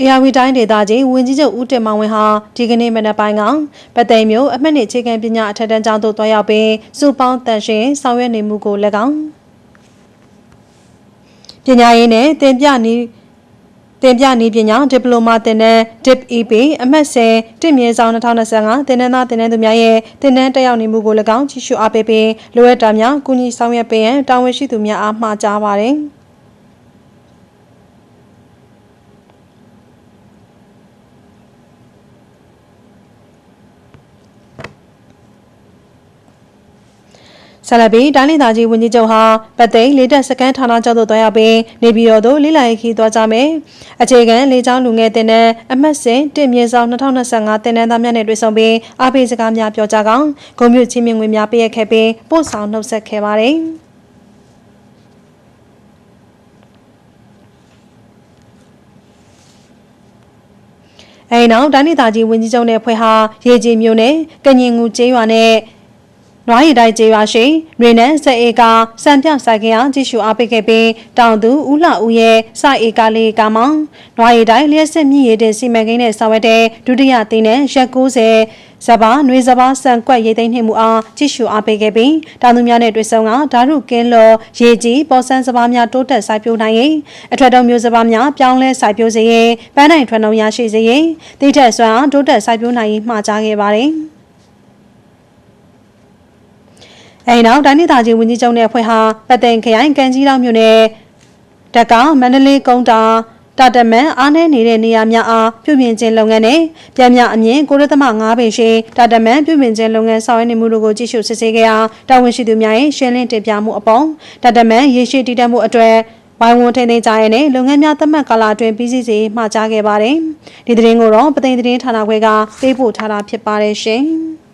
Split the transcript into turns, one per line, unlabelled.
အေယာဝီတိုင်းဒေသကြီးဝင်းကြီးချုပ်ဦးတင်မောင်ဝင်းဟာဒီကနေ့မနက်ပိုင်းကပသိမ်မြို့အမှတ်နှစ်အခြေခံပညာအထက်တန်းကျောင်းသို့တွားရောက်ပြီးစုပေါင်းတန်ရှင်ဆောင်ရွက်နေမှုကို၎င်းပညာရေးနဲ့တင်ပြနည်းတင်ပြနည်းပညာဒီပလိုမာသင်တန်း DIP EP အမှတ်10တင့်မြေဆောင်2025သင်တန်းသားသင်တန်းသူများရဲ့သင်တန်းတက်ရောက်နေမှုကို၎င်းကြီးစုအားပေးပြီးလိုအပ်တာများကူညီဆောင်ရွက်ပေးရန်တာဝန်ရှိသူများအားမှာကြားပါသည်။ ဆလဘီတိုင်းဒေသကြီးဝန်ကြီးချုပ်ဟာပတ်သိန်းလေးတက်စကန်ဌာနချုပ်သို့တွားရောက်ပြီးနေပြည်တော်သို့လေးလာရေးခီးသွားကြမယ်။အခြေခံလေးချောင်းလူငယ်တင်တဲ့အမှတ်စဉ်တင်မြေဆောင်2025တင်နန်းသားများနဲ့တွေ့ဆုံပြီးအားပေးစကားများပြောကြားကောင်းဂုဏ်ပြုချင်းမြင့်ငွေများပေးအပ်ခဲ့ပြီးပို့ဆောင်နှုတ်ဆက်ခဲ့ပါတယ်။အဲနောက်တိုင်းဒေသကြီးဝန်ကြီးချုပ်နဲ့ဖွဲ့ဟာရေကြီးမြို့နယ်ကညင်ငူကျေးရွာနဲ့ နွားရီတိုင်းကျေးရွာရှိရေနန်းစက်အေကစံပြဆိုင်ကရကြည့်ရှုအားပေးခဲ့ပြီးတောင်သူဦးလှဦးရဲ့စိုက်အေကလေးကမောင်နွားရီတိုင်းလျှက်စစ်မြည်ရတဲ့စီမံကိန်းနဲ့ဆောင်ရွက်တဲ့ဒုတိယသင်းနဲ့ရက်90စဘာနွေစဘာစံကွက်ရိတ်သိမ်းနှိမှုအားကြည့်ရှုအားပေးခဲ့ပြီးတောင်သူများနဲ့တွေ့ဆုံကဓာရုကင်းလော်ရေကြီးပေါ်ဆန်းစဘာများတိုးတက်စိုက်ပျိုးနိုင်ရင်အထွတ်တုံမျိုးစဘာများပြောင်းလဲစိုက်ပျိုးစေရင်ပန်းနိုင်ထွန်းတုံရရှိစေရင်တိထက်စွမ်းတိုးတက်စိုက်ပျိုးနိုင်ရင်မှာကြားခဲ့ပါတယ်။ အဲနောက်တိုင်းဒေသကြီးဝန်ကြီးချုပ်နဲ့အဖွဲ့ဟာပတ်သိမ်ခရိုင်ကန်ကြီးတောင်မြို့နယ်တက္ကမန္တလေးကုန်းတာတာတမန်အားနည်းနေတဲ့နေရာများအားပြုပြင်ခြင်းလုပ်ငန်းနဲ့ပြန်မြအမြင့်9.5ပေရှိတာတမန်ပြုပြင်ခြင်းလုပ်ငန်းဆောင်ရွက်နေမှုတို့ကိုကြည့်ရှုစစ်ဆေးခဲ့အောင်တာဝန်ရှိသူများရဲ့ရှင်းလင်းတင်ပြမှုအပေါ်တာတမန်ရေရှိတည်တတ်မှုအတွက်ဝိုင်းဝန်းထိန်းသိမ်းကြရတဲ့လုပ်ငန်းများသတ်မှတ်ကာလအတွင်းပြီးစီးစေမှာကြားခဲ့ပါတယ်။ဒီသတင်းကိုတော့ပသိမ်သတင်းဌာနခွဲကပေးပို့ထားတာဖြစ်ပါတယ်ရှင်။